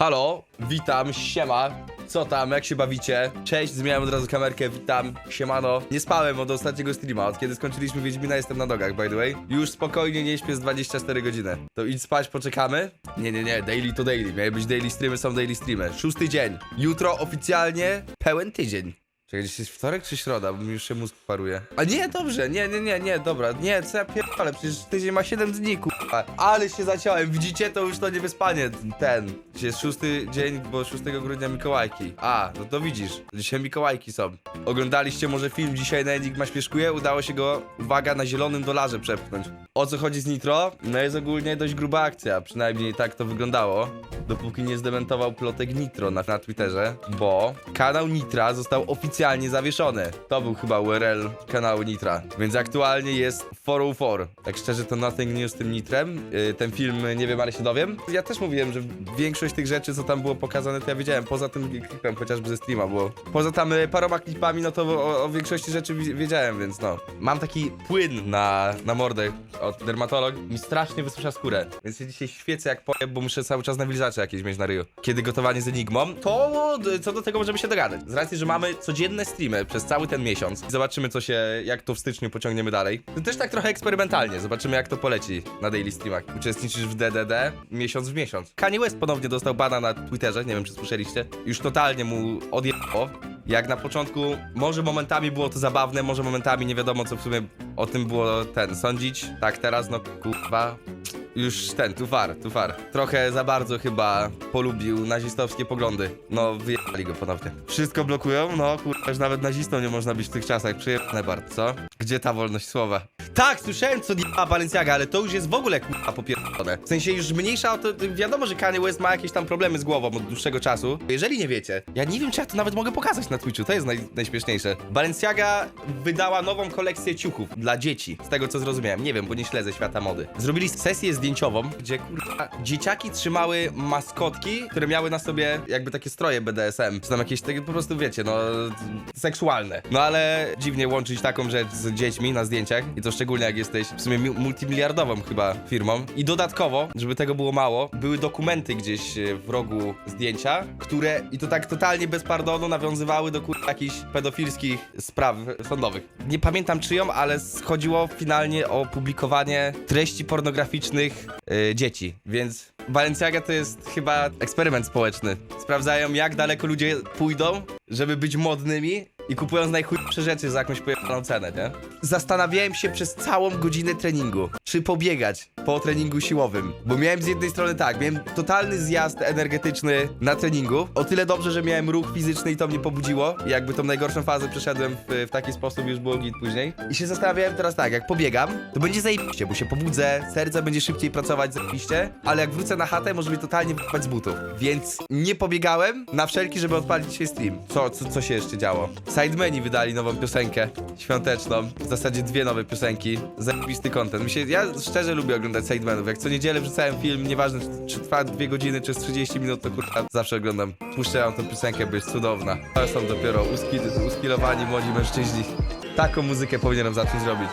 Halo, witam, siema. Co tam, jak się bawicie? Cześć, zmieniam od razu kamerkę, witam, siemano. Nie spałem od ostatniego streama, od kiedy skończyliśmy Wiedźmina, jestem na nogach, by the way. Już spokojnie nie śpię z 24 godziny. To idź spać, poczekamy? Nie, nie, nie, daily to daily. Miały być daily streamy, są daily streamy. Szósty dzień. Jutro oficjalnie pełen tydzień. Czekaj, dziś jest wtorek czy środa, bo mi już się mózg paruje. A nie, dobrze, nie, nie, nie, nie, dobra, nie, co ja pierdolę, przecież tydzień ma 7 dni, kurwa. Ale się zaciąłem, widzicie, to już to nie wyspanie, ten. Jest szósty dzień, bo 6 grudnia Mikołajki. A, no to widzisz, dzisiaj Mikołajki są. Oglądaliście może film dzisiaj na Enigma Śmieszkuje? Udało się go, uwaga, na zielonym dolarze przepchnąć. O co chodzi z Nitro? No jest ogólnie dość gruba akcja, przynajmniej tak to wyglądało. Dopóki nie zdementował plotek Nitro na, na Twitterze, bo kanał Nitra został oficjalnie zawieszony. To był chyba URL kanału Nitra, więc aktualnie jest 404. Tak szczerze to nothing new z tym Nitrem. Yy, ten film nie wiem, ale się dowiem. Ja też mówiłem, że większość tych rzeczy, co tam było pokazane, to ja wiedziałem. Poza tym klipem chociażby ze streama, bo poza tam y, paroma klipami, no to o, o większości rzeczy wi- wiedziałem, więc no. Mam taki płyn na, na mordę od dermatolog. Mi strasznie wysusza skórę, więc ja dzisiaj świecę jak pojem, bo muszę cały czas nawilżacze jakieś mieć na ryju. Kiedy gotowanie z Enigmą, to d- co do tego możemy się dogadać. Z racji, że mamy codzienne streamy przez cały ten miesiąc i zobaczymy, co się, jak to w styczniu pociągniemy dalej. To też tak trochę eksperymentalnie, zobaczymy, jak to poleci na daily streamach. Uczestniczysz w DDD miesiąc w miesiąc. Kanye West ponownie dostał bana na Twitterze, nie wiem, czy słyszeliście. Już totalnie mu odjechało. Jak na początku, może momentami było to zabawne, może momentami nie wiadomo, co w sumie o tym było ten sądzić. Tak, teraz, no kurwa, już ten, tu far, tu far. Trochę za bardzo chyba polubił nazistowskie poglądy. No, wyjechali go ponownie. Wszystko blokują? No, kurwa, już nawet nazistą nie można być w tych czasach. Przyjemne bardzo, co? Gdzie ta wolność słowa? Tak, słyszałem co diaba Balenciaga, ale to już jest w ogóle kurwa popierdolone. W sensie już mniejsza o to, wiadomo, że Kanye West ma jakieś tam problemy z głową od dłuższego czasu. Jeżeli nie wiecie, ja nie wiem, czy ja to nawet mogę pokazać na Twitchu, to jest naj, najśmieszniejsze. Balenciaga wydała nową kolekcję ciuchów dla dzieci, z tego co zrozumiałem. Nie wiem, bo nie śledzę świata mody. Zrobili sesję zdjęciową, gdzie kurwa dzieciaki trzymały maskotki, które miały na sobie jakby takie stroje BDSM, czy tam jakieś takie po prostu wiecie, no seksualne. No ale dziwnie łączyć taką rzecz z dziećmi na zdjęciach i to szczególnie jak jesteś w sumie mi- multimiliardową chyba firmą. I dodatkowo, żeby tego było mało, były dokumenty gdzieś e, w rogu zdjęcia, które i to tak totalnie bez pardonu nawiązywały do jakichś pedofilskich spraw sądowych. Nie pamiętam czyją, ale chodziło finalnie o publikowanie treści pornograficznych e, dzieci, więc Balenciaga to jest chyba eksperyment społeczny. Sprawdzają jak daleko ludzie pójdą, żeby być modnymi i kupując najchujsze rzeczy za jakąś pojebaną cenę, nie? Zastanawiałem się przez całą godzinę treningu, czy pobiegać po treningu siłowym, bo miałem z jednej strony tak, miałem totalny zjazd energetyczny na treningu, o tyle dobrze, że miałem ruch fizyczny i to mnie pobudziło jakby tą najgorszą fazę przeszedłem w, w taki sposób, już było git później. I się zastanawiałem teraz tak, jak pobiegam, to będzie zajebiście, bo się pobudzę, serce będzie szybciej pracować zajebiście, ale jak wrócę na chatę, może mnie totalnie wypać z butów. Więc nie pobiegałem na wszelki, żeby odpalić dzisiaj stream. Co, co, co się jeszcze działo? Sidemeni wydali nową piosenkę świąteczną, w zasadzie dwie nowe piosenki, zajebisty content. Się, ja szczerze lubię oglądać Sidemenów, jak co niedzielę wrzucałem film, nieważne czy, czy trwa dwie godziny, czy jest 30 minut, to kurwa zawsze oglądam. Puszczałem tą piosenkę, bo jest cudowna. To są dopiero uski, uskilowani młodzi mężczyźni. Taką muzykę powinienem zacząć robić.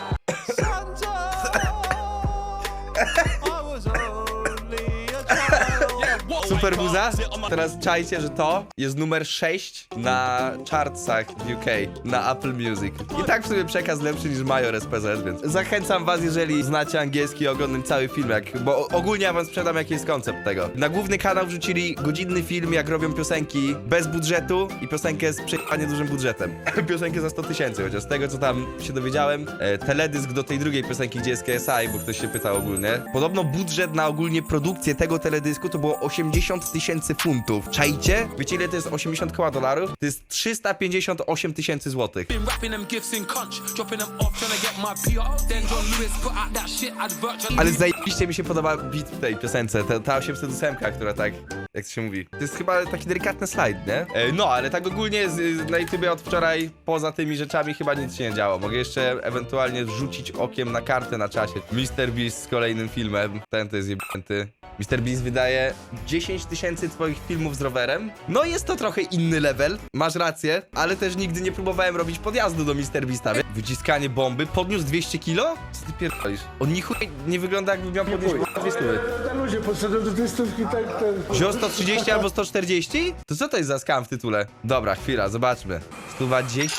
Super buza. Teraz czajcie, że to jest numer 6 na chartsach UK, na Apple Music. I tak w sumie przekaz lepszy niż Major SPZ, więc zachęcam was, jeżeli znacie angielski, oglądać cały film, jak, bo ogólnie ja wam sprzedam jaki jest koncept tego. Na główny kanał wrzucili godzinny film, jak robią piosenki bez budżetu i piosenkę z przejechanie dużym budżetem. piosenkę za 100 tysięcy, chociaż z tego co tam się dowiedziałem, e, teledysk do tej drugiej piosenki, gdzie jest KSI, bo ktoś się pytał ogólnie. Podobno budżet na ogólnie produkcję tego teledysku to było 80 tysięcy funtów. Czajcie? Wiecie ile to jest 80 koła dolarów? To jest 358 tysięcy złotych. Been wrapping them gifts in conch, dropping them off, trying to get my PR. Then John Lewis put out that shit advert. Ale zajebiście mi się podoba beat w tej piosence, ta, ta 808, która tak, jak to się mówi. To jest chyba taki delikatny slajd, nie? E, no, ale tak ogólnie z, z, na YouTubie od wczoraj, poza tymi rzeczami chyba nic się nie działo. Mogę jeszcze ewentualnie rzucić okiem na kartę na czasie. Mr. Beast z kolejnym filmem, ten to jest jebnięty. Mr. Beast wydaje 10 tysięcy twoich filmów z rowerem. No jest to trochę inny level, masz rację, ale też nigdy nie próbowałem robić podjazdu do Mr. Beasta. wie? Wyciskanie bomby, podniósł 200 kilo? Co ty pierdolisz? On ni chuj nie wygląda jakby miał podnieść bój. dwie stówy. Na luzie podszedłem do tej stówki, tak ten... Wziął 130 albo 140? To co to jest za skam w tytule? Dobra, chwila, zobaczmy. Stuwa 10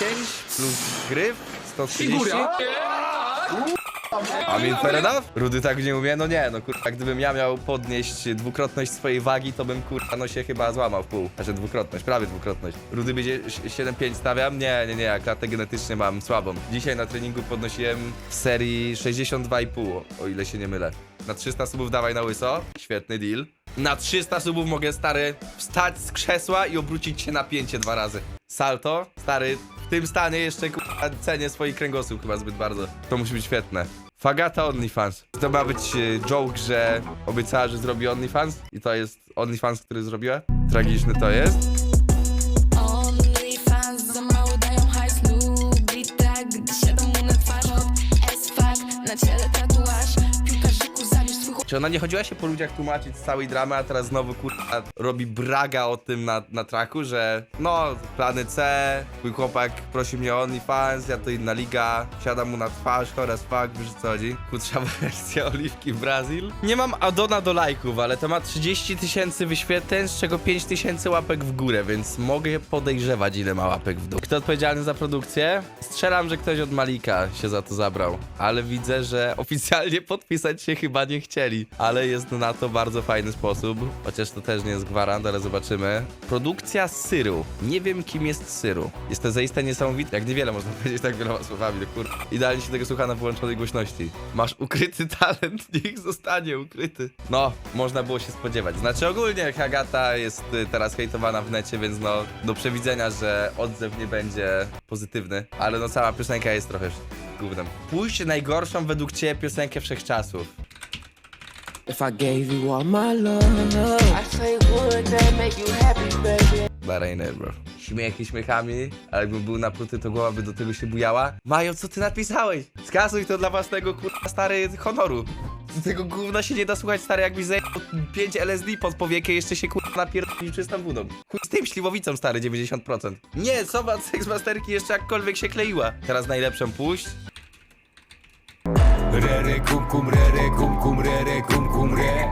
plus gryf 130? A min fair enough? Rudy tak nie umie? No nie, no kurwa, gdybym ja miał podnieść dwukrotność swojej wagi, to bym kurwa no się chyba złamał w pół. Znaczy dwukrotność, prawie dwukrotność. Rudy będzie ś- 7,5 stawiam? Nie, nie, nie, ja klatę genetycznie mam słabą. Dzisiaj na treningu podnosiłem w serii 62,5, o ile się nie mylę. Na 300 subów dawaj na łyso, świetny deal. Na 300 subów mogę, stary, wstać z krzesła i obrócić się na pięcie dwa razy. Salto, stary, w tym stanie jeszcze kurwa, cenię swój kręgosłup chyba zbyt bardzo. To musi być świetne. Fagata OnlyFans. To ma być e, joke, że obiecała, że zrobi OnlyFans i to jest OnlyFans, który zrobiła? Tragiczny to jest. OnlyFans za mało dają hajs tak Gdy na Na ciele Czy ona nie chodziła się po ludziach tłumaczyć z całej dramy, a teraz znowu kurwa robi braga o tym na, na traku, że no, plany C, twój chłopak prosi mnie o OnlyFans, ja to inna liga, siadam mu na twarz, oraz fuck, wiesz co chodzi? Krótsza wersja Oliwki Brazil. Nie mam Adona do lajków, ale to ma 30 tysięcy wyświetleń, z czego 5 tysięcy łapek w górę, więc mogę podejrzewać ile ma łapek w dół. Kto odpowiedzialny za produkcję? Strzelam, że ktoś od Malika się za to zabrał, ale widzę, że oficjalnie podpisać się chyba nie chcieli, ale jest na to bardzo fajny sposób, chociaż to też nie jest gwarant, ale zobaczymy. Produkcja syru. Nie wiem kim jest syru. Jest to zaiste niesamowite, jak niewiele można powiedzieć tak wieloma słowami, no kur... Idealnie się tego słucha na wyłączonej głośności. Masz ukryty talent, niech zostanie ukryty. No, można było się spodziewać. Znaczy ogólnie Hagata jest y, teraz hejtowana w necie, więc no, do przewidzenia, że odzew nie będzie pozytywny, ale no cała piosenka jest trochę gównem. Pójść najgorszą według ciebie piosenkę wszechczasów. If I gave you all my love, I say would that make you happy, baby? It, bro. Śmiechy śmiechami, ale jakbym był napruty, to głowa by do tego się bujała. Majo, co ty napisałeś? Skasuj to dla własnego kurwa stary honoru. Tego gówna się nie da słuchać, stary, jakbyś zajęł 5 LSD pod powiekę jeszcze się kurwa napierdolił czystą wodą. Chuj z tym śliwowicą, stary, 90%. Nie, sowa Sexmasterki jeszcze jakkolwiek się kleiła. Teraz najlepszą puść. Rere kum kum rere kum kum rere kum kum re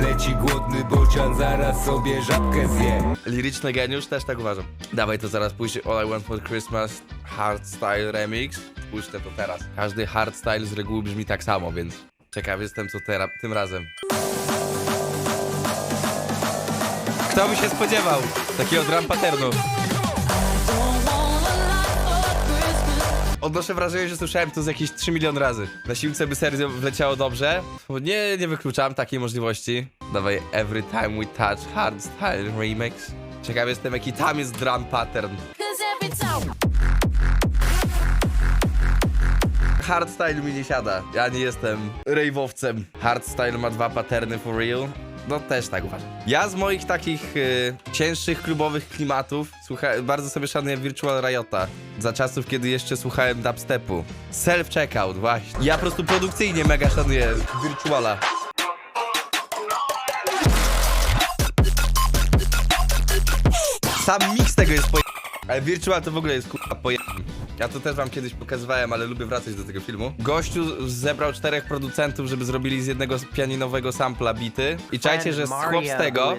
Leci głodny bocian, zaraz sobie żabkę zje Liryczny geniusz, też tak uważam. Dawaj to zaraz pójść All I Want For Christmas Hardstyle Remix. Puszczę to teraz. Każdy hardstyle z reguły brzmi tak samo, więc ciekaw jestem co tera- tym razem. Kto by się spodziewał takiego drum patternu? Odnoszę wrażenie, że słyszałem to z jakieś 3 milion razy. Na siłce by serio wleciało dobrze. Nie, nie wykluczam takiej możliwości. Dawaj Every Time We Touch Hardstyle Remix. Ciekaw jestem jaki tam jest drum pattern. Hardstyle mi nie siada. Ja nie jestem rave'owcem. Hardstyle ma dwa patterny for real. No też tak uważam. Ja z moich takich y, cięższych klubowych klimatów słucha, bardzo sobie szanuję Virtual Riota. Za czasów, kiedy jeszcze słuchałem dubstepu. Self-checkout, właśnie. Ja po prostu produkcyjnie mega szanuję Virtuala. Sam mix tego jest poje... Ale Virtual to w ogóle jest kurwa poje... Ja to też wam kiedyś pokazywałem, ale lubię wracać do tego filmu. Gościu zebrał czterech producentów, żeby zrobili z jednego pianinowego sampla bity. I czajcie, że chłop z tego...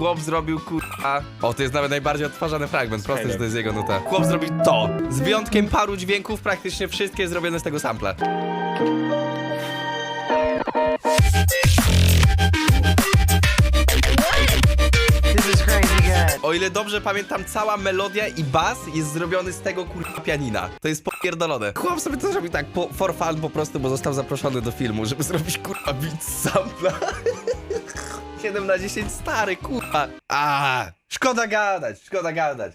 Chłop zrobił kurwa. O, to jest nawet najbardziej odtwarzany fragment. Proste, że to jest jego nuta. Chłop zrobił to. Z wyjątkiem paru dźwięków, praktycznie wszystkie zrobione z tego sampla. O ile dobrze pamiętam, cała melodia i bas jest zrobiony z tego kurwa pianina. To jest popierdolone. Chłop sobie to zrobił tak po, for fun po prostu, bo został zaproszony do filmu, żeby zrobić kurwa beat z sampla. 7 na 10 stary, kurwa. A, szkoda gadać, szkoda gadać.